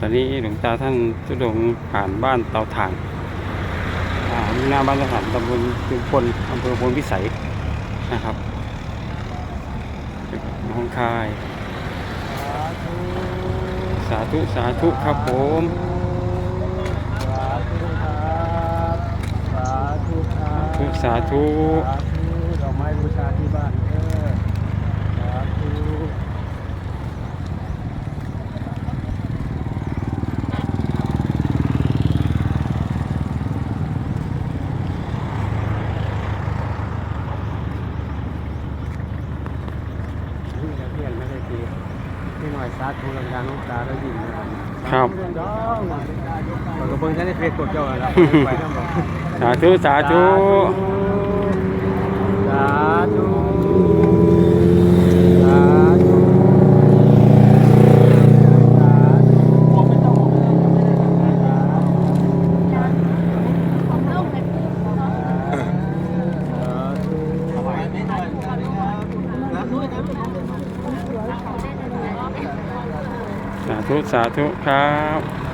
ตอนนี้หลวงตาท่านทุดงค์ผ่านบ้านเตาถ่านอ่าอยู่หน้าบ้านเตาถ่านตำบลจุมพลอำเภอพลพิสัยนะครับน้องคาย สาธุสาธุครับผมสาธุครับสาธุครับ ทุกสาธุ สาธุดอกไม้บูชาที่บ้านเด้อสาธุนี่แหละเพี้ยนไม่ได้ตีพี่หน่อยสาธุลังการลูกตาแล้วยิ้มนะครับครับดองเราก็เบิ่งท่านในเฟซกดเจ้าแล้วไปน้ำบอกสาธุสาธุสาธุสาธุสาธุสาธุ สาธุ สาธุครับ